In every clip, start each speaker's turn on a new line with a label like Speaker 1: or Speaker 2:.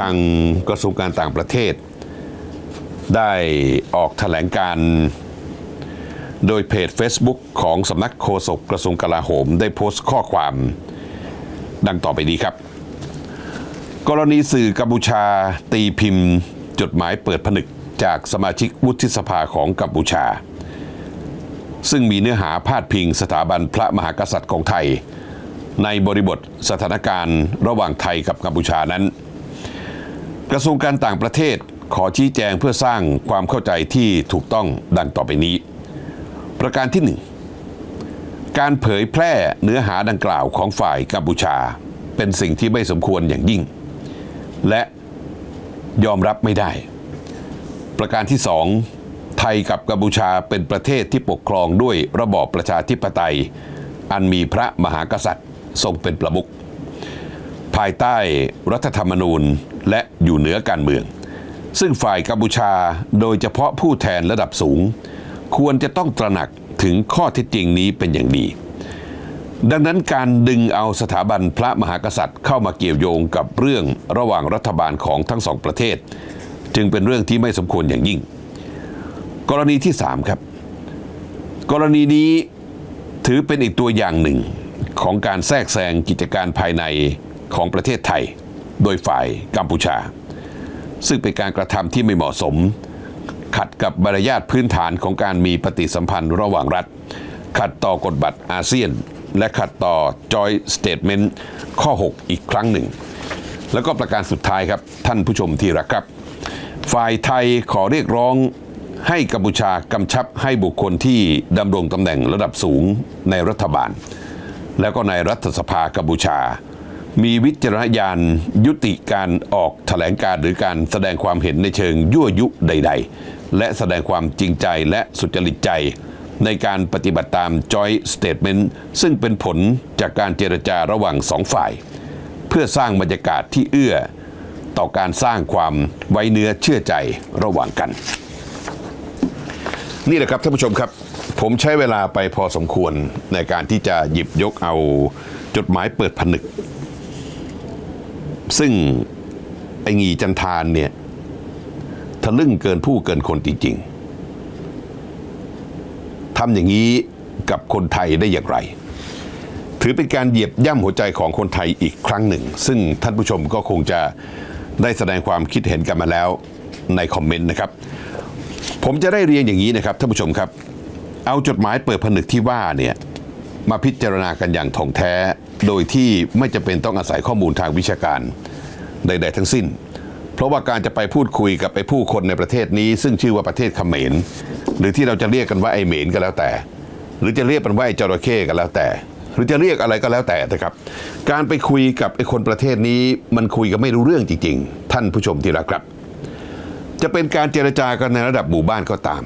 Speaker 1: ทางกระทรวงการต่างประเทศ ได้ออกแถลงการโดยเพจ Facebook ของสำนักโฆษกกระทรวงกลาโหม ได้โพสต์ข้อความดังต่อไปนี้ครับ กรณีสื่อกัมพูชาตีพิมพ์ จดหมายเปิดผนึกจากสมาชิกวุฒิสภาของกัมพูชา ซึ่งมีเนื้อหาพาดพิงสถาบันพระมหากษัตริย์ของไทย ในบริบทสถานการณ์ระหว่างไทยกับกัมพูชานั้น กระทรวงการต่างประเทศขอชี้แจงเพื่อสร้างความเข้าใจที่ถูกต้องดังต่อไปนี้ ประการที่หนึ่งการเผยแพร่เนื้อหาดังกล่าวของฝ่ายกัมพูชา เป็นสิ่งที่ไม่สมควรอย่างยิ่ง และยอมรับไม่ได้ ประการที่สองไทยกับกัมพูชาเป็นประเทศที่ปกครองด้วยระบอบประชาธิปไตย อันมีพระมหากษัตริย์ทรงเป็นประมุขภายใต้รัฐธรรมนูญ และอยู่เหนือการเมือง ซึ่งฝ่ายกัมพูชาโดยเฉพาะผู้แทนระดับสูง ควรจะต้องตระหนักถึงข้อเท็จจริงนี้เป็นอย่างดี ดังนั้นการดึงเอาสถาบันพระมหากษัตริย์เข้ามาเกี่ยวโยงกับเรื่องระหว่างรัฐบาลของทั้งสองประเทศ จึงเป็นเรื่องที่ไม่สมควรอย่างยิ่ง กรณีที่ 3 ครับ กรณีนี้ถือเป็นอีกตัวอย่างหนึ่งของการแทรกแซงกิจการภายในของประเทศไทย โดยฝ่ายกัมพูชา ซึ่งเป็นการกระทำที่ไม่เหมาะสม ขัดกับมารยาทพื้นฐานของการมีปฏิสัมพันธ์ระหว่างรัฐ ขัดต่อกฎบัตรอาเซียน และขัดต่อ Joint Statement ข้อ 6 อีกครั้งหนึ่ง แล้วก็ประการสุดท้ายครับ ท่านผู้ชมที่รักครับ ฝ่ายไทยขอเรียกร้องให้กัมพูชากำชับให้บุคคลที่ดำรงตำแหน่งระดับสูงในรัฐบาล แล้วก็ในรัฐสภากัมพูชา มีวิจารณญาณยุติการออกแถลงการ์หรือการแสดงความเห็นในเชิงยั่วยุใด ๆ และแสดงความจริงใจและสุจริตใจ ในการปฏิบัติตาม Joint Statement ซึ่งเป็นผลจากการเจรจาระหว่างสองฝ่าย เพื่อสร้างบรรยากาศที่เอื้อ ต่อการสร้างความไว้เนื้อเชื่อใจระหว่างกัน นี่แหละครับท่านผู้ชมครับ ผมใช้เวลาไปพอสมควรในการที่จะหยิบยกเอาจดหมายเปิดผนึก ซึ่งไอ้งีจันทานเนี่ยทะลึ่งเกินผู้เกินคนจริงๆทำอย่างนี้กับคนไทยได้อย่างไร ถือเป็นการเหยียบย่ำหัวใจของคนไทยอีกครั้งหนึ่ง ซึ่งท่านผู้ชมก็คงจะได้แสดงความคิดเห็นกันมาแล้วในคอมเมนต์นะครับ ผมจะได้เรียนอย่างนี้นะครับท่านผู้ชมครับ เอาจดหมายเปิดผนึกที่ว่าเนี่ยมาพิจารณากันอย่างถ่องแท้ โดยที่ไม่จะเป็นต้องอาศัยข้อมูลทางวิชาการใด ๆ ทั้งสิ้น เพราะว่าการจะไปพูดคุยกับไอ้ผู้คนในประเทศนี้ ซึ่งชื่อว่าประเทศเขมร หรือที่เราจะเรียกกันว่าไอ้เหมนก็แล้วแต่ หรือจะเรียกมันว่าไอ้จระเข้ก็แล้วแต่ หรือจะเรียกอะไรก็แล้วแต่นะครับ การไปคุยกับไอ้คนประเทศนี้มันคุยกันไม่รู้เรื่องจริง ๆ ท่านผู้ชมที่รักครับ จะเป็นการเจรจากันในระดับหมู่บ้านก็ตาม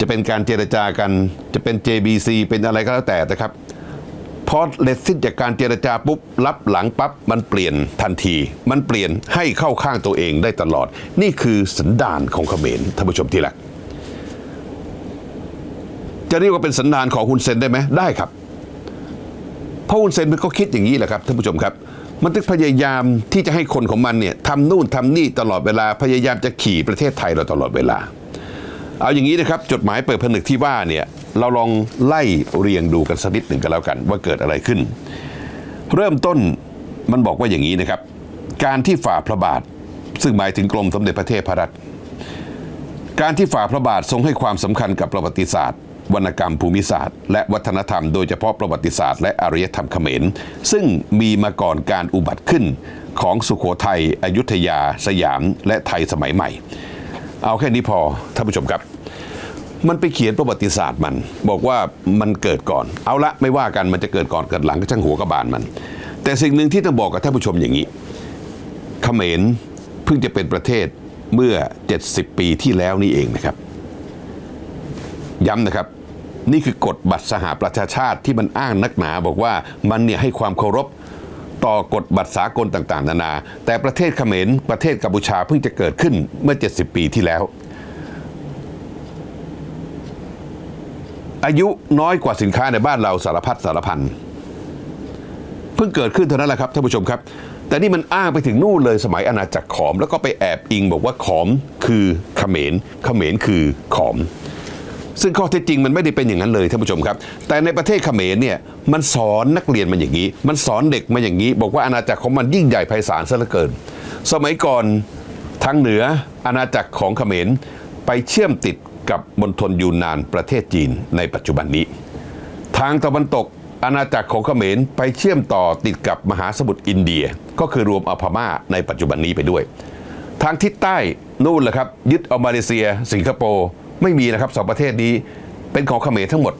Speaker 1: จะเป็นการเจรจากันจะเป็น JBC เป็นอะไรก็แล้วแต่นะครับ พอเลสสิ้นจากการเจรจาปุ๊บรับหลังปั๊บมันเปลี่ยนทันที มันเปลี่ยนให้เข้าข้างตัวเองได้ตลอด นี่คือสันดานของเขมรท่านผู้ชมที่รักจะเรียกว่าเป็นสันดานของฮุนเซนได้ไหมได้ครับ เพราะฮุนเซนมันก็คิดอย่างนี้แหละครับท่านผู้ชมครับ มันตึกพยายามที่จะให้คนของมันเนี่ยทำนู่นทำนี่ตลอดเวลาพยายามจะขี่ประเทศไทยเราตลอดเวลา เอาอย่างนี้นะครับ จดหมายเปิดผนึกที่ว่าเนี่ย เราลองไล่เรียงดูกันสักนิดหนึ่งกันแล้วกัน ว่าเกิดอะไรขึ้น เริ่มต้นมันบอกว่าอย่างนี้นะครับ การที่ฝ่าพระบาท ซึ่งหมายถึงกรมสมเด็จพระเทพรัตน์การที่ฝ่าพระบาททรงให้ความสำคัญกับประวัติศาสตร์ วรรณกรรมภูมิศาสตร์ และวัฒนธรรมโดยเฉพาะประวัติศาสตร์และอารยธรรมเขมร ซึ่งมีมาก่อนการอุบัติขึ้นของสุขโขทัยอยุธยา สยาม และไทยสมัยใหม่ เอาแค่นี้พอท่านผู้ชมครับ มันไปเขียนประวัติศาสตร์มัน บอกว่ามันเกิดก่อน เอาละไม่ว่ากันมันจะเกิดก่อนเกิดหลังก็ช่างหัวกระบาลมัน แต่สิ่งหนึ่งที่ต้องบอกกับท่านผู้ชมอย่างนี้เขมรเพิ่งจะเป็นประเทศเมื่อ 70 ปีที่แล้วนี่เองนะครับ ย้ำนะครับ นี่คือกฎบัตรสหประชาชาติที่มันอ้างนักหนา บอกว่ามันเนี่ยให้ความเคารพต่อกฎบัตรสากลต่าง ๆ นานา แต่ประเทศเขมรประเทศกัมพูชาเพิ่งจะเกิดขึ้นเมื่อ 70 ปีที่แล้ว อายุน้อยกว่าสินค้าในบ้านเราสารพัดสารพันเพิ่งเกิดขึ้นเท่านั้นแหละครับท่านผู้ชมครับ แต่นี่มันอ้างไปถึงนู่นเลยสมัยอาณาจักรขอม แล้วก็ไปแอบอิงบอกว่าขอมคือเขมรเขมรคือขอม ซึ่งข้อเท็จจริงมันไม่ได้เป็นอย่างนั้นเลยท่านผู้ชมครับ แต่ในประเทศเขมรเนี่ยมันสอนนักเรียนมันอย่างนี้ มันสอนเด็กมาอย่างนี้ บอกว่าอาณาจักรของมันยิ่งใหญ่ไพศาลซะเหลือเกิน สมัยก่อนทางเหนืออาณาจักรของเขมรไปเชื่อมติด กับมณฑลยูนนานประเทศจีนในปัจจุบันนี้ ทางตะวันตกอาณาจักรของเขมรไปเชื่อมต่อติดกับมหาสมุทรอินเดีย ก็คือรวมเอาพม่าในปัจจุบันนี้ไปด้วย ทางทิศใต้นู่นแหละครับ ยึดเอามาเลเซีย สิงคโปร์ไม่มีนะครับสองประเทศนี้เป็นของเขมรทั้งหมด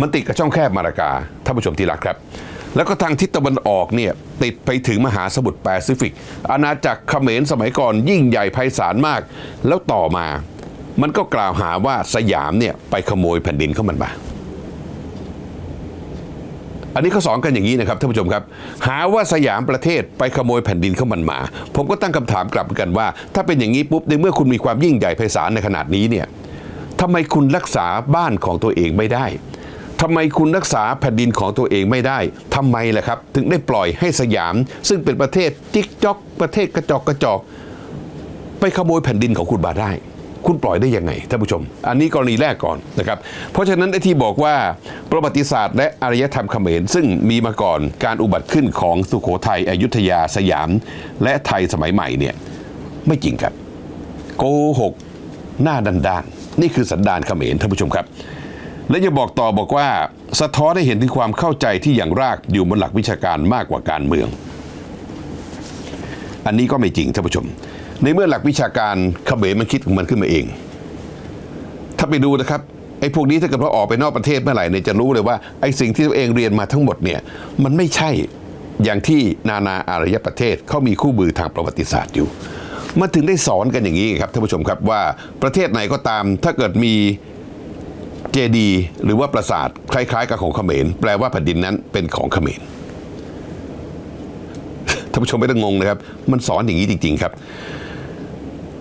Speaker 1: มันติดกับช่องแคบมาลากาท่านผู้ชมที่รักครับ แล้วก็ทางทิศตะวันออกเนี่ยติดไปถึงมหาสมุทรแปซิฟิก อาณาจักรเขมรสมัยก่อนยิ่งใหญ่ไพศาลมาก แล้วต่อมา มันก็กล่าวหาว่าสยามเนี่ยไปขโมยแผ่นดินเข้ามันมา อันนี้เขาสอนกันอย่างนี้นะครับท่านผู้ชมครับ หาว่าสยามประเทศไปขโมยแผ่นดินเข้ามันมา ผมก็ตั้งคำถามกลับกันว่า ถ้าเป็นอย่างนี้ปุ๊บในเมื่อคุณมีความยิ่งใหญ่ไพศาลในขนาดนี้เนี่ยทำไมคุณรักษาบ้านของตัวเองไม่ได้ทำไมคุณรักษาแผ่นดินของตัวเองไม่ได้ทำไมล่ะครับ ถึงได้ปล่อยให้สยาม ซึ่งเป็นประเทศจิ๊กจอกประเทศกระจอกกระจอก ไปขโมยแผ่นดินของคุณมาได้ คุณปล่อยได้ยังไงท่านผู้ชม อันนี้กรณีแรกก่อนนะครับ เพราะฉะนั้นไอ้ที่บอกว่าประวัติศาสตร์และอารยธรรมเขมร ซึ่งมีมาก่อนการอุบัติขึ้นของสุโขทัยอยุธยาสยาม และไทยสมัยใหม่เนี่ยไม่จริงครับ โกหกหน้าดันดานนี่คือสันดานเขมรท่านผู้ชมครับ และยังบอกต่อบอกว่าสะท้อนให้เห็นถึงความเข้าใจที่อย่างรากอยู่บนหลักวิชาการมากกว่าการเมือง อันนี้ก็ไม่จริงท่านผู้ชม ในเมื่อหลักวิชาการเขมรมันคิดของมันขึ้นมาเอง ถ้าไปดูนะครับไอ้พวกนี้ถ้าเกิดว่าออกไปนอกประเทศเมื่อไหร่เนี่ยจะรู้เลยว่าไอ้สิ่งที่ตัวเองเรียนมาทั้งหมดเนี่ยมันไม่ใช่อย่างที่นานาอารยประเทศเขามีคู่มือทางประวัติศาสตร์อยู่ มันถึงได้สอนกันอย่างนี้ครับท่านผู้ชมครับว่าประเทศไหนก็ตามถ้าเกิดมีเจดีหรือว่าปราสาทคล้ายๆ กับของเขมรแปลว่าแผ่นดินนั้นเป็นของเขมรท่านผู้ชมไม่ต้องงงนะครับ มันสอนอย่างนี้จริง ๆ ครับ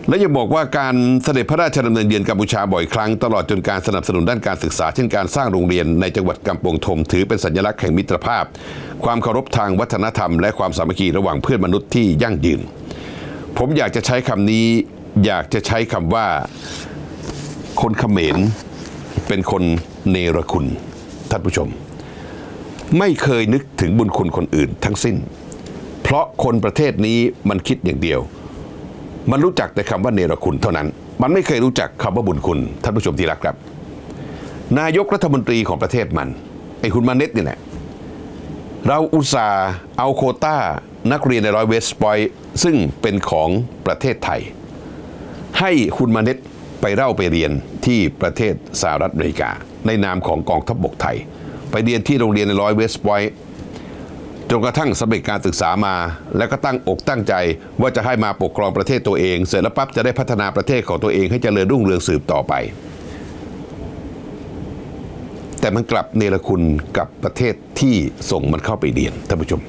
Speaker 1: และยังบอกว่าการเสด็จพระราชดำเนินเยือนกัมพูชาบ่อยครั้ง ตลอดจนการสนับสนุนด้านการศึกษา เช่นการสร้างโรงเรียนในจังหวัดกำปงธมถือเป็นสัญลักษณ์แห่งมิตรภาพ ความเคารพทางวัฒนธรรม และความสามัคคีระหว่างเพื่อนมนุษย์ที่ยั่งยืน ผมอยากจะใช้คำนี้อยากจะใช้คำว่าคนเขมรเป็นคนเนรคุณท่านผู้ชม ไม่เคยนึกถึงบุญคุณคนอื่นทั้งสิ้น เพราะคนประเทศนี้มันคิดอย่างเดียว มันรู้จักแต่คำว่าเนรคุณเท่านั้น มันไม่เคยรู้จักคำว่าบุญคุณท่านผู้ชมที่รักครับ นายกรัฐมนตรีของประเทศมันไอ้คุณมาเน็ตนี่แหละเราอุตส่าห์เอาโคต้านักเรียนในร้อยเวสต์พอยต์ซึ่งเป็นของประเทศไทย ให้คุณมาเน็ตไปเล่าไปเรียนที่ประเทศสหรัฐอเมริกา ในนามของกองทัพบบกไทย ไปเรียนที่โรงเรียนในร้อยเวสต์พอยต์ จนกระทั่งสำเร็จการศึกษามา แล้วก็ตั้งอกตั้งใจว่าจะให้มาปกครองประเทศตัวเอง เสร็จแล้วปั๊บจะได้พัฒนาประเทศของตัวเองให้เจริญรุ่งเรืองสืบต่อไป แต่มันกลับเนรคุณกับประเทศที่ส่งมันเข้าไปเรียนท่านผู้ชม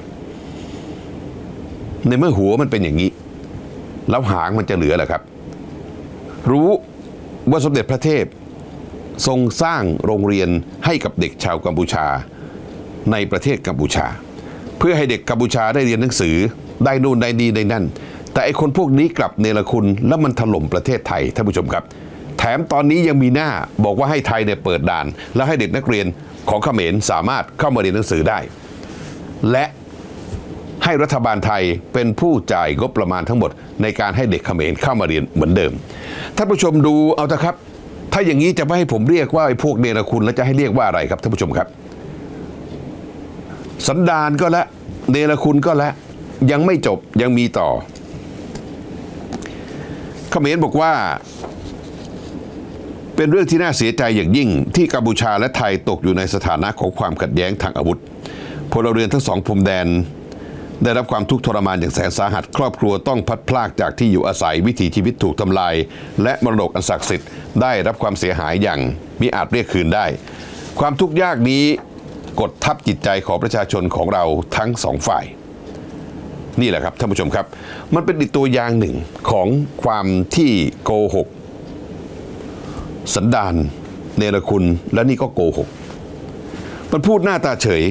Speaker 1: ในเมื่อหัวมันเป็นอย่างนี้ แล้วหางมันจะเหลือแหละครับ รู้ว่าสมเด็จพระเทพทรงสร้างโรงเรียนให้กับเด็กชาวกัมพูชาในประเทศกัมพูชา พื่อให้เด็กกัมพูชาได้เรียนหนังสือ ได้นู่นได้ดีได้นั่น แต่ไอคนพวกนี้กลับเนรคุณแล้วมันถล่มประเทศไทยท่านผู้ชมครับ แถมตอนนี้ยังมีหน้าบอกว่าให้ไทยเนี่ยเปิดด่าน แล้วให้เด็กนักเรียนของเขมรสามารถเข้ามาเรียนหนังสือได้ และให้รัฐบาลไทยเป็นผู้จ่ายงบประมาณทั้งหมด ในการให้เด็กเขมรเข้ามาเรียนเหมือนเดิมท่านผู้ชมดูเอาเถอะครับ ถ้าอย่างนี้จะไม่ให้ผมเรียกว่าไอ้พวกเนรคุณแล้วจะให้เรียกว่าอะไรครับท่านผู้ชมครับ สันดานก็แล้วเนรคุณก็แล้วยังไม่จบยังมีต่อเขมรบอกว่า เป็นเรื่องที่น่าเสียใจอย่างยิ่ง ที่กัมพูชาและไทยตกอยู่ในสถานะของความขัดแย้งทางอาวุธพลเรือนทั้งสองพรมแดน ได้รับความทุกข์ทรมานอย่างแสนสาหัส ครอบครัวต้องพัดพลากจากที่อยู่อาศัยวิถีชีวิตถูกทำลาย และมรดกอันศักดิ์สิทธิ์ได้รับความเสียหายอย่างมิอาจเรียกคืนได้ ความทุกข์ยากนี้ กดทับจิตใจของประชาชนของเราทั้งสองฝ่าย นี่แหละครับท่านผู้ชมครับ มันเป็นตัวอย่างหนึ่งของความที่โกหก สันดานเนรคุณและนี่ก็โกหก มันพูดหน้าตาเฉย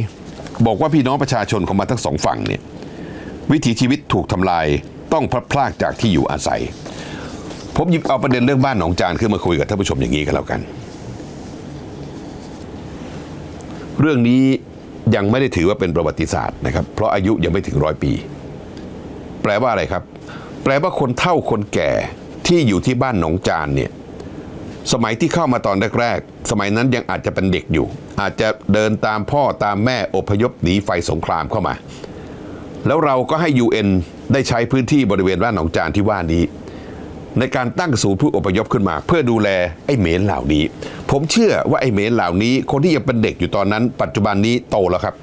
Speaker 1: บอกว่าพี่น้องประชาชนของมาทั้งสองฝั่งเนี่ยวิถีชีวิตถูกทำลายต้องพลัดพรากจากที่อยู่อาศัย ผมหยิบเอาประเด็นเรื่องบ้านหนองจานขึ้นมาคุยกับท่านผู้ชมอย่างนี้กันแล้วกัน เรื่องนี้ยังไม่ได้ถือว่าเป็นประวัติศาสตร์นะครับ เพราะอายุยังไม่ถึงร้อยปี แปลว่าอะไรครับ แปลว่าคนเฒ่าคนแก่ที่อยู่ที่บ้านหนองจานเนี่ยสมัยที่เข้ามาตอนแรกๆ สมัยนั้นยังอาจจะเป็นเด็กอยู่ อาจจะเดินตามพ่อตามแม่อพยพหนีไฟสงครามเข้ามา แล้วเราก็ให้ UN ได้ใช้พื้นที่บริเวณบ้านหนองจานที่ว่านี้ ในการตั้งศูนย์ผู้อพยพขึ้นมา เพื่อดูแลไอ้เหมนเหล่านี้ ผมเชื่อว่าไอ้เหมนเหล่านี้คนที่ยังเป็นเด็กอยู่ตอนนั้น ปัจจุบันนี้โตแล้วครับ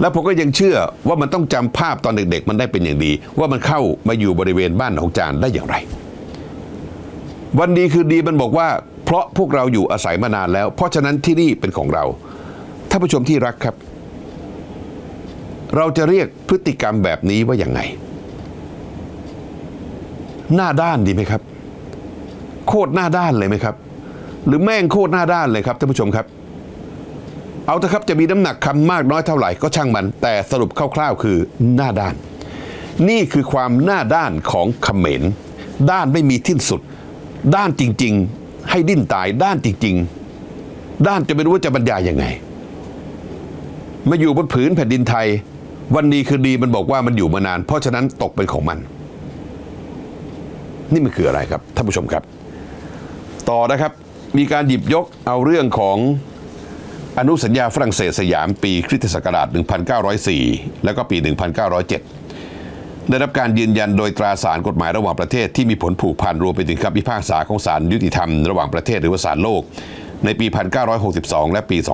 Speaker 1: แล้วผมก็ยังเชื่อว่ามันต้องจำภาพตอนเด็กๆ มันได้เป็นอย่างดี ว่ามันเข้ามาอยู่บริเวณบ้านหนองจานได้อย่างไร วันดีคือดีมันบอกว่า เพราะพวกเราอยู่อาศัยมานานแล้ว เพราะฉะนั้นที่นี่เป็นของเราท่านผู้ชมที่รักครับ เราจะเรียกพฤติกรรมแบบนี้ว่าอย่างไง หน้าด้านดีไหมครับ โคตรหน้าด้านเลยไหมครับ หรือแม่งโคตรหน้าด้านเลยครับท่านผู้ชมครับ เอาเถอะครับจะมีน้ำหนักคำมากน้อยเท่าไหร่ก็ช่างมัน แต่สรุปคร่าวๆคือหน้าด้าน นี่คือความหน้าด้านของเขมรด้านไม่มีที่สุด ด้านจริง ๆ ให้ดิ้นตายด้านจริง ๆ ด้านจะไม่รู้ว่าจะบรรยายยังไงมาอยู่บนผืนแผ่นดินไทย วันดีคือดีมันบอกว่ามันอยู่มานาน เพราะฉะนั้นตกเป็นของมัน นี่มันคืออะไรครับท่านผู้ชมครับ ต่อนะครับมีการหยิบยกเอาเรื่องของอนุสัญญาฝรั่งเศสสยามปีคริสตศักราช 1904 แล้วก็ปี 1907 ได้รับการยืนยันโดยตราสารกฎหมายระหว่างประเทศที่มีผลผูกพันรวมไปถึงคำพิพากษาของศาลยุติธรรมระหว่างประเทศหรือว่าศาลโลก ในปี 1962 และปี 2013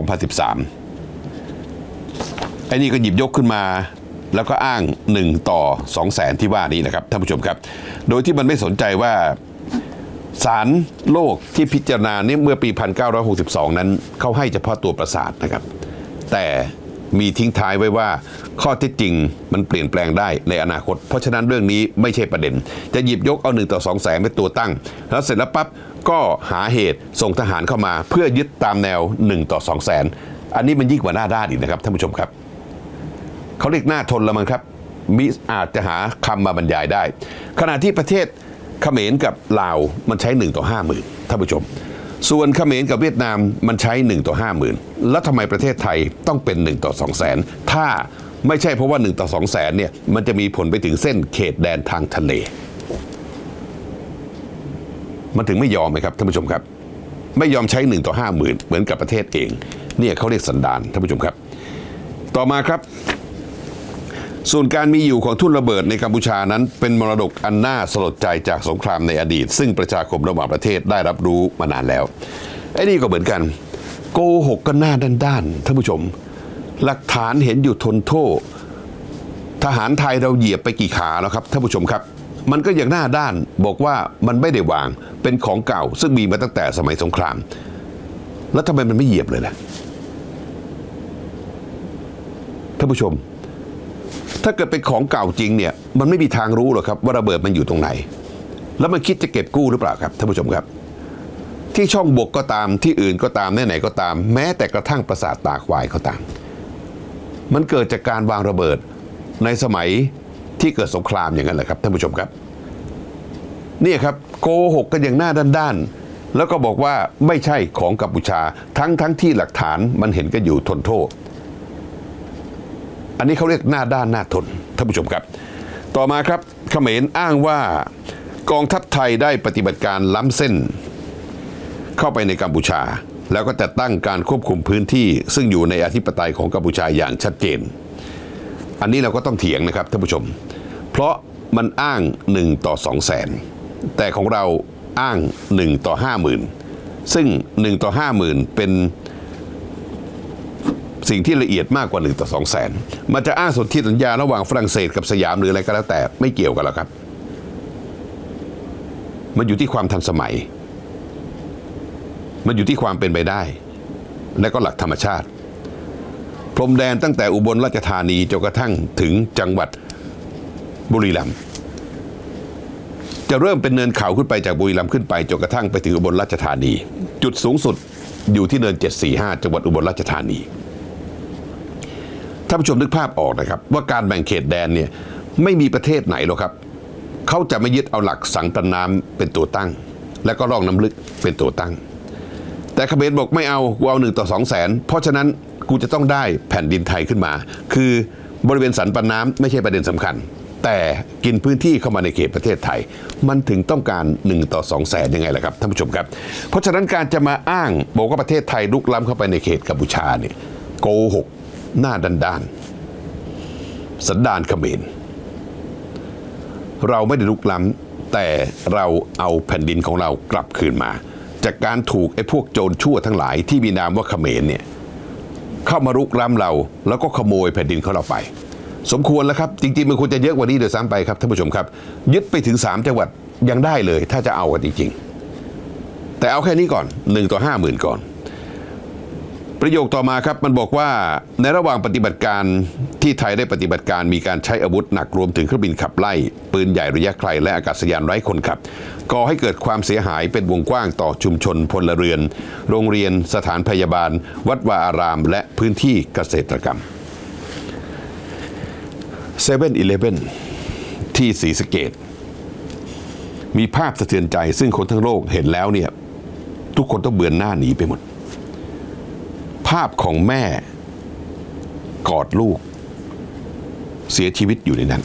Speaker 1: ไอ้นี่ก็หยิบยกขึ้นมา แล้วก็อ้าง 1 ต่อ2แสนที่ว่านี้นะครับท่านผู้ชมครับ โดยที่มันไม่สนใจว่าศาลโลกที่พิจารณาเนี่ยเมื่อปี 1962 นั้นเขาให้เฉพาะตัวประสาทนะครับ แต่มีทิ้งท้ายไว้ว่าข้อท็จจริงมันเปลี่ยนแปลงได้ในอนาคต เพราะฉะนั้นเรื่องนี้ไม่ใช่ประเด็น จะหยิบยกเอา1ต่อ2แสนเป็นตัวตั้ง แล้วเสร็จแล้วปั๊บก็หาเหตุส่งทหารเข้ามา เพื่อยึดตามแนว 1 ต่อ2แสนอันนี้มันยิ่งกว่าหน้าด้านอีกนะครับท่านผู้ชมครับ เขาเรียกหน้าทนละมั้งครับ มิอาจจะหาคำมาบรรยายได้ ขณะที่ประเทศเขมรกับลาวมันใช้ 1 ต่อ 5 0,000ท่านผู้ชม ส่วนเขมรกับเวียดนามมันใช้ 1 ต่อ 5 0,000 แล้วทำไมประเทศไทยต้องเป็น 1 ต่อ2แสนถ้าไม่ใช่เพราะว่า 1 ต่อ2แสนเนี่ยมันจะมีผลไปถึงเส้นเขตแดนทางทะเล มันถึงไม่ยอมไหมครับท่านผู้ชมครับ ไม่ยอมใช้ 1 ต่อ 5 0,000 เหมือนกับประเทศเอง เนี่ยเขาเรียกสันดานท่านผู้ชมครับ ต่อมาครับ ส่วนการมีอยู่ของทุ่นระเบิดในกัมพูชานั้น เป็นมรดกอันน่าสลดใจจากสงครามในอดีต ซึ่งประชาคมระหว่างประเทศได้รับรู้มานานแล้วไอ้นี่ก็เหมือนกัน โกหกกันหน้าด้านๆท่านผู้ชม หลักฐานเห็นอยู่ทนโทษ ทหารไทยเราเหยียบไปกี่ขาแล้วครับท่านผู้ชมครับ มันก็อย่างหน้าด้านบอกว่ามันไม่ได้วางเป็นของเก่า ซึ่งมีมาตั้งแต่สมัยสงคราม แล้วทำไมมันไม่เหยียบเลยล่ะท่านผู้ชม ถ้าเกิดเป็นของเก่าจริงเนี่ยมันไม่มีทางรู้หรอกครับว่าระเบิดมันอยู่ตรงไหน แล้วมันคิดจะเก็บกู้หรือเปล่าครับท่านผู้ชมครับ ที่ช่องบกก็ตามที่อื่นก็ตามไหนๆก็ตาม แม้แต่กระทั่งปราสาทตาควายก็ตาม มันเกิดจากการวางระเบิดในสมัยที่เกิดสงครามอย่างนั้นแหละครับท่านผู้ชมครับนี่ครับโกหกกันอย่างหน้าด้านๆแล้วก็บอกว่าไม่ใช่ของกัมพูชาทั้งทั้งที่หลักฐานมันเห็นกันอยู่ทนโทษ อันนี้เขาเรียกหน้าด้านหน้าทนท่านผู้ชมครับ ต่อมาครับเขมรอ้างว่ากองทัพไทยได้ปฏิบัติการล้ำเส้น เข้าไปในกัมพูชา แล้วก็จะตั้งการควบคุมพื้นที่ ซึ่งอยู่ในอธิปไตยของกัมพูชาอย่างชัดเจน อันนี้เราก็ต้องเถียงนะครับท่านผู้ชม เพราะมันอ้าง 1 ต่อ2แสนแต่ของเราอ้าง 1 ต่อ 5 0,000 ซึ่ง 1 ต่อ 5 0,000 เป็น สิ่งที่ละเอียดมากกว่า1ต่อ2แสนมันจะอ้างสนธิสัญญาระหว่างฝรั่งเศสกับสยามหรืออะไรก็แล้วแต่ไม่เกี่ยวกันหรอกครับ มันอยู่ที่ความทันสมัย มันอยู่ที่ความเป็นไปได้ และก็หลักธรรมชาติ พรมแดนตั้งแต่อุบลราชธานีจนกระทั่งถึงจังหวัดบุรีรัมย์จะเริ่มเป็นเนินเขาขึ้นไปจากบุรีรัมย์ขึ้นไปจนกระทั่งไปถึงอุบลราชธานี จุดสูงสุดอยู่ที่เนิน 745 จังหวัดอุบลราชธานี ท่านผู้ชมนึกภาพออกนะครับ ว่าการแบ่งเขตแดนเนี่ยไม่มีประเทศไหนหรอกครับ เขาจะไม่ยึดเอาหลักสังตนน้ำเป็นตัวตั้ง และก็ร่องน้ำลึกเป็นตัวตั้ง แต่ขเขมรบอกไม่เอากูเอาหนึ่งต่อสองแสนเพราะฉะนั้นกูจะต้องได้แผ่นดินไทยขึ้นมา คือบริเวณสันปันน้ำไม่ใช่ประเด็นสำคัญ แต่กินพื้นที่เข้ามาในเขตประเทศไทย มันถึงต้องการ 1 ต่อ 2 แสนยังไงล่ะครับท่านผู้ชมครับ เพราะฉะนั้นการจะมาอ้างบอกว่าประเทศไทยลุกล้ำเข้าไปในเขตกัมพูชาเนี่ยโกหก หน้าด้านดานสันดานเขมร เราไม่ได้ลุกล้ำแต่เราเอาแผ่นดินของเรากลับคืนมา จากการถูกไอ้พวกโจรชั่วทั้งหลายที่มีนามว่าเขมรเนี่ยเข้ามารุกล้ำเรา แล้วก็ขโมยแผ่นดินของเราไป สมควรแล้วครับ จริงๆมันควรจะเยอะกว่านี้เดี๋ยวซ้ำไปครับท่านผู้ชมครับ ยึดไปถึง 3 จังหวัดยังได้เลย ถ้าจะเอากันจริงๆแต่เอาแค่นี้ก่อน1ต่อ5 0,000ก่อน ประโยคต่อมาครับมันบอกว่าในระหว่างปฏิบัติการที่ไทยได้ปฏิบัติการมีการใช้อาวุธหนักรวมถึงเครื่องบินขับไล่ ปืนใหญ่ระยะไกลและอากาศยานไร้คนขับก่อให้เกิดความเสียหายเป็นวงกว้างต่อชุมชนพลเรือน โรงเรียน สถานพยาบาล วัดวาอาราม และพื้นที่เกษตรกรรมเซเว่นอีเลฟเว่นที่ศรีสะเกดมีภาพสะเทือนใจซึ่งคนทั้งโลกเห็นแล้วเนี่ย ทุกคนต้องเบือนหน้าหนีไปหมด ภาพของแม่กอดลูก เสียชีวิตอยู่ในนั้น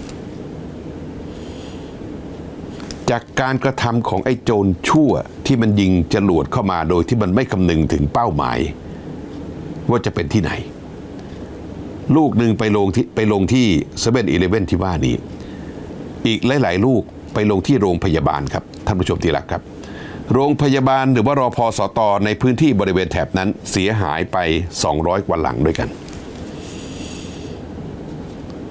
Speaker 1: จากการกระทำของไอ้โจรชั่วที่มันยิงจรวดเข้ามาโดยที่มันไม่คำนึงถึงเป้าหมาย ว่าจะเป็นที่ไหน ลูกหนึ่งไปลงที่ไปลงที่เซเว่นอีเลเว่นที่ว่านี้ อีกหลาย ๆ ลูกไปลงที่โรงพยาบาลครับ ท่านผู้ชมที่รักครับ โรงพยาบาลหรือว่ารอพอสตอในพื้นที่บริเวณแถบนั้นเสียหายไป 200 กว่าหลังด้วยกัน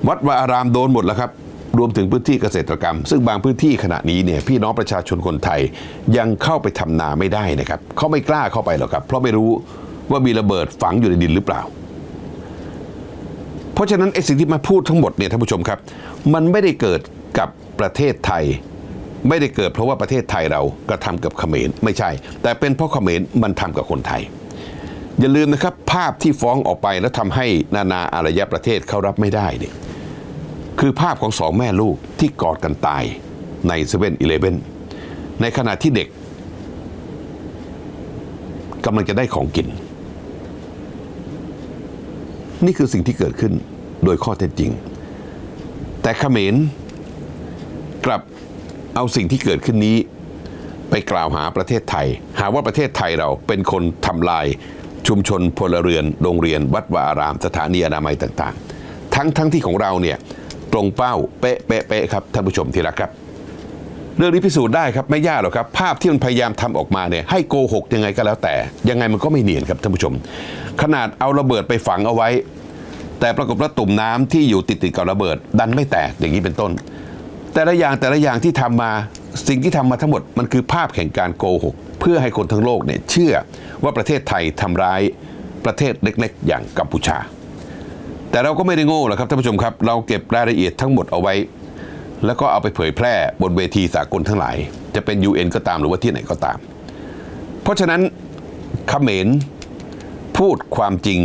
Speaker 1: วัดวาอารามโดนหมดแล้วครับ รวมถึงพื้นที่เกษตรกรรม ซึ่งบางพื้นที่ขณะนี้เนี่ยพี่น้องประชาชนคนไทยยังเข้าไปทำนาไม่ได้นะครับเขาไม่กล้าเข้าไปหรอกครับ เพราะไม่รู้ว่ามีระเบิดฝังอยู่ในดินหรือเปล่า เพราะฉะนั้นไอ้สิ่งที่มาพูดทั้งหมดเนี่ยท่านผู้ชมครับ มันไม่ได้เกิดกับประเทศไทย ไม่ได้เกิดเพราะว่าประเทศไทยเรากระทำกับเขมรไม่ใช่ แต่เป็นเพราะเขมรมันทำกับคนไทย อย่าลืมนะครับภาพที่ฟ้องออกไปแล้วทำให้นานาอารยประเทศเขารับไม่ได้เนี่ยคือภาพของสองแม่ลูกที่กอดกันตายในเซเว่นอีเลฟเว่นในขณะที่เด็กกำลังจะได้ของกิน นี่คือสิ่งที่เกิดขึ้นโดยข้อเท็จจริง แต่เขมรกลับ เอาสิ่งที่เกิดขึ้นนี้ ไปกล่าวหาประเทศไทย หาว่าประเทศไทยเราเป็นคนทำลายชุมชนพลเรือน โรงเรียน วัดวาอาราม สถานีอนามัยต่างๆ ทั้งทั้งที่ของเราเนี่ยตรงเป้าเป๊ะเป๊ะเป๊ะครับท่านผู้ชมที่รักครับ เรื่องนี้พิสูจน์ได้ครับไม่ยากหรอกครับ ภาพที่มันพยายามทำออกมาเนี่ยให้โกหกยังไงก็แล้วแต่ ยังไงมันก็ไม่เนียนครับท่านผู้ชม ขนาดเอาระเบิดไปฝังเอาไว้ แต่ปรากฏว่าตุ่มน้ำที่อยู่ติดติดๆกับระเบิด ดันไม่แตกอย่างนี้เป็นต้น แต่ละอย่างแต่ละอย่างที่ทำมาสิ่งที่ทำมาทั้งหมดมันคือภาพแห่งการโกหก เพื่อให้คนทั้งโลกเนี่ยเชื่อว่าประเทศไทยทำร้ายประเทศเล็กๆ อย่างกัมพูชา แต่เราก็ไม่ได้โง่หรอกครับท่านผู้ชมครับ เราเก็บรายละเอียดทั้งหมดเอาไว้ แล้วก็เอาไปเผยแพร่บนเวทีสากลทั้งหลาย จะเป็น UN ก็ตามหรือว่าที่ไหนก็ตาม เพราะฉะนั้นเขมรพูดความจริง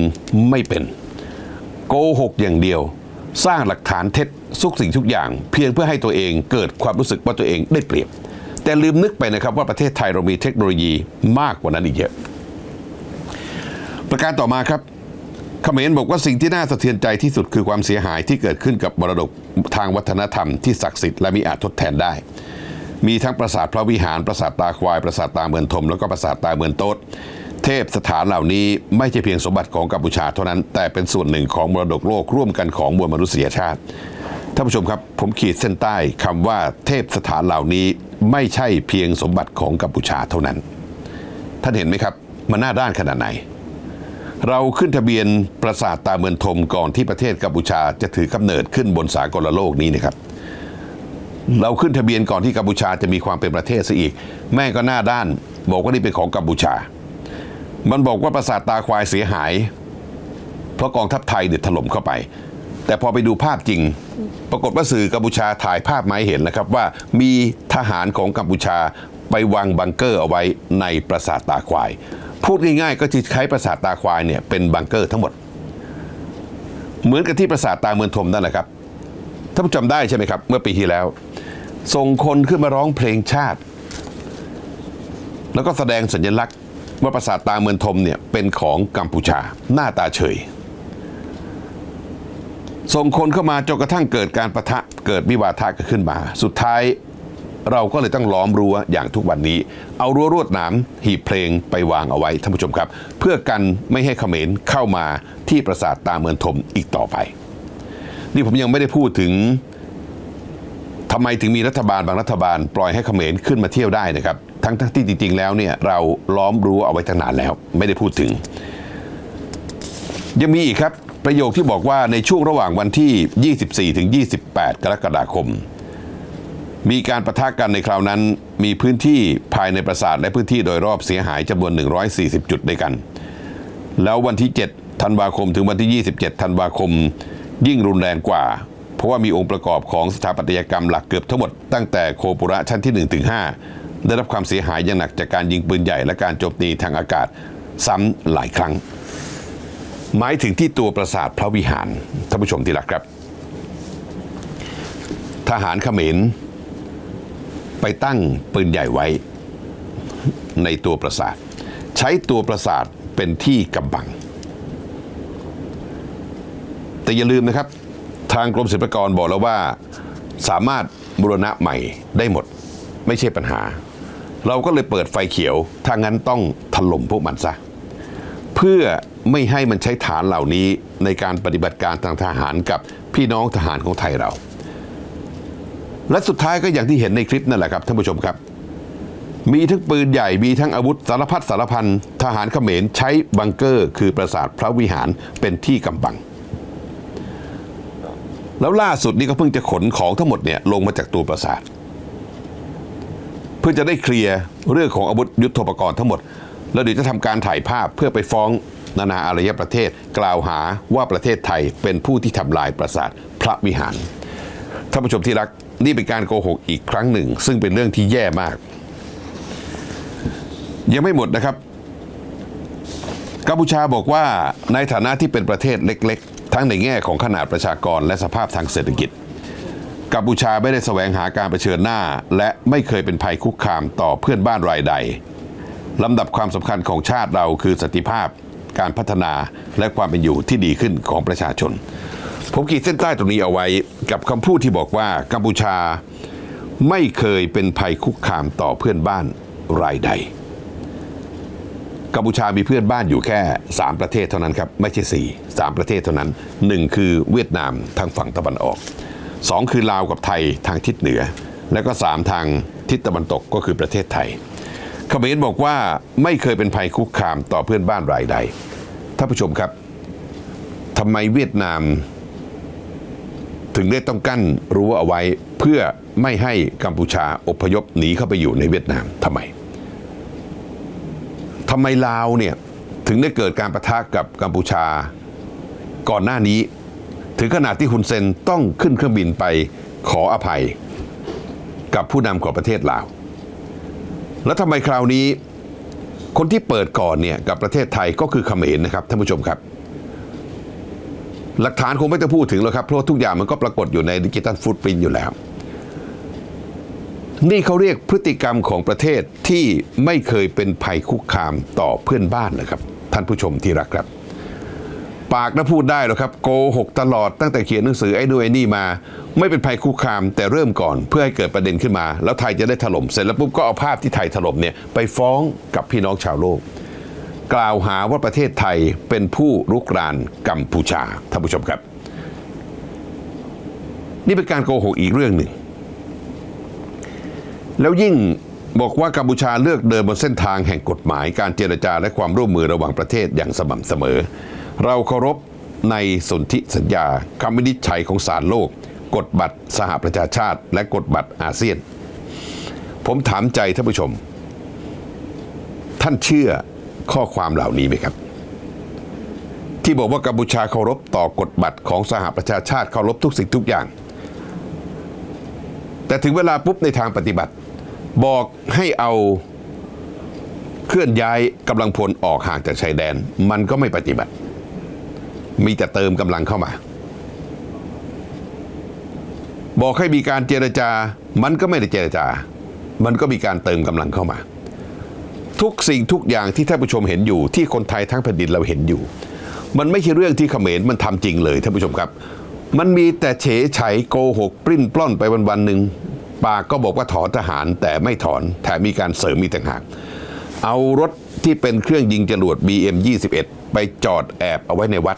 Speaker 1: ไม่เป็น โกหกอย่างเดียว สร้างหลักฐานเท็จ ทุกสิ่งทุกอย่าง เพียงเพื่อให้ตัวเองเกิดความรู้สึกว่าตัวเองได้เปรียบ แต่ลืมนึกไปนะครับว่าประเทศไทยเรามีเทคโนโลยีมากกว่านั้นอีกเยอะประการต่อมาครับเขมรบอกว่าสิ่งที่น่าสะเทือนใจที่สุดคือความเสียหายที่เกิดขึ้นกับมรดกทางวัฒนธรรมที่ศักดิ์สิทธิ์และมีอาจทดแทนได้ มีทั้งปราสาทพระวิหาร ปราสาทตาควาย ปราสาทตาเมือนทม แล้วก็ปราสาทตาเมือนโต๊ด เทพสถานเหล่านี้ไม่ใช่เพียงสมบัติของกัมพูชาเท่านั้น แต่เป็นส่วนหนึ่งของมรดกโลกร่วมกันของมวลมนุษยชาติ ท่านผู้ชมครับ ผมขีดเส้นใต้คำว่าเทพสถานเหล่านี้ไม่ใช่เพียงสมบัติของกัมพูชาเท่านั้น ท่านเห็นไหมครับ มันหน้าด้านขนาดไหน เราขึ้นทะเบียนปราสาทตาเมือนทมก่อนที่ประเทศกัมพูชาจะถือกำเนิดขึ้นบนสากลโลกนี้นะครับ เราขึ้นทะเบียนก่อนที่กัมพูชาจะมีความเป็นประเทศซะอีก แม่ก็หน้าด้าน บอกว่านี่เป็นของกัมพูชา มันบอกว่าปราสาทตาควายเสียหาย เพราะกองทัพไทยเดือดถล่มเข้าไป แต่พอไปดูภาพจริง ปรากฏว่าสื่อกัมพูชาถ่ายภาพมาให้เห็นนะครับว่ามีทหารของกัมพูชาไปวางบังเกอร์เอาไว้ในปราสาทตาควาย พูดง่ายๆ ก็จะใช้ปราสาทตาควายเนี่ยเป็นบังเกอร์ทั้งหมด เหมือนกับที่ปราสาทตาเมืองทมนั่นแหละครับท่านผู้จำได้ใช่ไหมครับ เมื่อปีที่แล้ว ส่งคนขึ้นมาร้องเพลงชาติ แล้วก็แสดงสัญลักษณ์ว่าปราสาทตาเมืองทมเนี่ยเป็นของกัมพูชาหน้าตาเฉย ส่งคนเข้ามาจนกระทั่งเกิดการประทะเกิดวิวาทะกันขึ้นมา สุดท้ายเราก็เลยต้องล้อมรั้วอย่างทุกวันนี้ เอารั้วรวดหนามหีบเพลงไปวางเอาไว้ท่านผู้ชมครับ เพื่อกันไม่ให้เขมรเข้ามาที่ปราสาทตาเมืองทมอีกต่อไป นี่ผมยังไม่ได้พูดถึงทำไมถึงมีรัฐบาลบางรัฐบาล ปล่อยให้เขมรขึ้นมาเที่ยวได้นะครับ ทั้งทั้งที่จริง ๆ แล้วเนี่ยเราล้อมรั้วเอาไว้ตั้งนานแล้ว ไม่ได้พูดถึง ยังมีอีกครับ ประโยคที่บอกว่าในช่วงระหว่างวันที่ 24ถึง28 กรกฎาคม มีการประทะกันในคราวนั้น มีพื้นที่ภายในปราสาทและพื้นที่โดยรอบเสียหายจำนวน 140 จุดด้วยกัน แล้ววันที่ 7 ธันวาคมถึงวันที่ 27 ธันวาคม ยิ่งรุนแรงกว่า เพราะว่ามีองค์ประกอบของสถาปัตยกรรมหลักเกือบทั้งหมดตั้งแต่โคปุระชั้นที่1ถึง5ได้รับความเสียหายอย่างหนักจากการยิงปืนใหญ่และการโจมตีทางอากาศซ้ำหลายครั้ง หมายถึงที่ตัวปราสาทพระวิหารท่านผู้ชมที่รักครับ ทหารเขมรไปตั้งปืนใหญ่ไว้ในตัวปราสาท ใช้ตัวปราสาทเป็นที่กำบัง แต่อย่าลืมนะครับ ทางกรมศิลปากรบอกแล้วว่าสามารถบูรณะใหม่ได้หมดไม่ใช่ปัญหา เราก็เลยเปิดไฟเขียวถ้างั้นต้องถล่มพวกมันซะ เพื่อไม่ให้มันใช้ฐานเหล่านี้ในการปฏิบัติการทางทหารกับพี่น้องทหารของไทยเรา และสุดท้ายก็อย่างที่เห็นในคลิปนั่นแหละครับท่านผู้ชมครับ มีทั้งปืนใหญ่มีทั้งอาวุธสารพัดสารพันทหารเขมรใช้บังเกอร์ คือปราสาทพระวิหารเป็นที่กำบัง แล้วล่าสุดนี่ก็เพิ่งจะขนของทั้งหมดเนี่ยลงมาจากตัวปราสาท เพื่อจะได้เคลียร์เรื่องของอาวุธยุทโธปกรณ์ทั้งหมด แล้วเดี๋ยวจะทำการถ่ายภาพเพื่อไปฟ้องนานาอารยประเทศ กล่าวหาว่าประเทศไทยเป็นผู้ที่ทำลายปราสาทพระวิหารท่านผู้ชมที่รักนี่เป็นการโกหกอีกครั้งหนึ่ง ซึ่งเป็นเรื่องที่แย่มาก ยังไม่หมดนะครับกัมพูชาบอกว่าในฐานะที่เป็นประเทศเล็ก ๆ ทั้งในแง่ของขนาดประชากรและสภาพทางเศรษฐกิจกัมพูชาไม่ได้แสวงหาการเผชิญหน้า และไม่เคยเป็นภัยคุกคามต่อเพื่อนบ้านรายใด ลำดับความสำคัญของชาติเราคือสติภาพการพัฒนาและความเป็นอยู่ที่ดีขึ้นของประชาชน ผมขีดเส้นใต้ตรงนี้เอาไว้กับคำพูดที่บอกว่ากัมพูชาไม่เคยเป็นภัยคุกคามต่อเพื่อนบ้านรายใด กัมพูชามีเพื่อนบ้านอยู่แค่ 3 ประเทศเท่านั้นครับไม่ใช่4 3 ประเทศเท่านั้น 1 คือเวียดนามทางฝั่งตะวันออก 2 คือลาวกับไทยทางทิศเหนือ และก็ 3 ทางทิศตะวันตกก็คือประเทศไทย เขมรบอกว่าไม่เคยเป็นภัยคุกคามต่อเพื่อนบ้านรายใดท่านผู้ชมครับทำไมเวียดนาม ถึงได้ต้องกั้นรั้วเอาไว้เพื่อไม่ให้กัมพูชาอพยพหนีเข้าไปอยู่ในเวียดนามทำไมทำไมลาวเนี่ยถึงได้เกิดการประทะกับกัมพูชาก่อนหน้านี้ ถึงขนาดที่ฮุนเซนต้องขึ้นเครื่องบินไปขออภัย กับผู้นำของประเทศลาว แล้วทำไมคราวนี้ คนที่เปิดก่อนเนี่ยกับประเทศไทยก็คือเขมรนะครับท่านผู้ชมครับ หลักฐานคงไม่ต้องพูดถึงแล้วครับ เพราะทุกอย่างมันก็ปรากฏอยู่ในดิจิตัลฟุตปรินอยู่แล้ว นี่เขาเรียกพฤติกรรมของประเทศที่ไม่เคยเป็นภัยคุกคามต่อเพื่อนบ้านนะครับ ท่านผู้ชมที่รักครับ ปากนะพูดได้หรอกครับโกหกตลอดตั้งแต่เขียนหนังสือไอ้นู่นไอ้นี่มา ไม่เป็นภัยคุกคามแต่เริ่มก่อนเพื่อให้เกิดประเด็นขึ้นมา แล้วไทยจะได้ถล่มเสร็จแล้วปุ๊บก็เอาภาพที่ไทยถล่มเนี่ยไปฟ้องกับพี่น้องชาวโลก กล่าวหาว่าประเทศไทยเป็นผู้รุกรานกัมพูชาท่านผู้ชมครับ นี่เป็นการโกหกอีกเรื่องหนึ่ง แล้วยิ่งบอกว่ากัมพูชาเลือกเดินบนเส้นทางแห่งกฎหมายการเจรจาและความร่วมมือระหว่างประเทศอย่างสม่ำเสมอ เราเคารพในสนธิสัญญาคำวินิจฉัยของศาลโลก กฎบัตรสหประชาชาติ และกฎบัตรอาเซียน ผมถามใจท่านผู้ชม ท่านเชื่อข้อความเหล่านี้ไหมครับ ที่บอกว่ากัมพูชาเคารพต่อกฎบัตรของสหประชาชาติเคารพทุกสิ่งทุกอย่าง แต่ถึงเวลาปุ๊บในทางปฏิบัติ บอกให้เอาเคลื่อนย้ายกำลังพลออกห่างจากชายแดน มันก็ไม่ปฏิบัติ มีแต่เติมกำลังเข้ามา บอกให้มีการเจรจา มันก็ไม่ได้เจรจา มันก็มีการเติมกำลังเข้ามา ทุกสิ่งทุกอย่างที่ท่านผู้ชมเห็นอยู่ ที่คนไทยทั้งแผ่นดินเราเห็นอยู่ มันไม่ใช่เรื่องที่เขมรมันทำจริงเลยท่านผู้ชมครับ มันมีแต่เฉยไฉโกหก ปลิ้นปล้อนไปวันวันหนึ่งปากก็บอกว่าถอนทหารแต่ไม่ถอนแถมมีการเสริมมีต่างหากเอารถที่เป็นเครื่องยิงจรวด BM 21 ไปจอดแอบเอาไว้ในวัด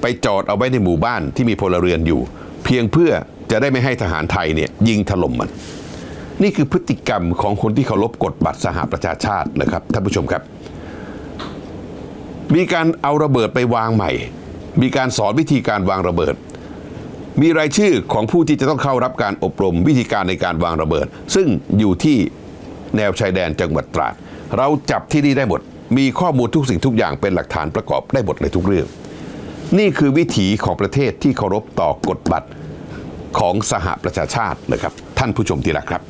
Speaker 1: ไปจอดเอาไว้ในหมู่บ้านที่มีพลเรือนอยู่ เพียงเพื่อจะได้ไม่ให้ทหารไทยเนี่ยยิงถล่มมัน นี่คือพฤติกรรมของคนที่เคารพกฎบัตรสหประชาชาตินะครับท่านผู้ชมครับ มีการเอาระเบิดไปวางใหม่ มีการสอนวิธีการวางระเบิด มีรายชื่อของผู้ที่จะต้องเข้ารับการอบรมวิธีการในการวางระเบิด ซึ่งอยู่ที่แนวชายแดนจังหวัดตราดเราจับที่นี่ได้หมด มีข้อมูลทุกสิ่งทุกอย่างเป็นหลักฐานประกอบได้หมดเลยทุกเรื่อง นี่คือวิถีของประเทศที่เคารพต่อกฎบัตรของสหประชาชาตินะครับ ท่านผู้ชมที่รักครับ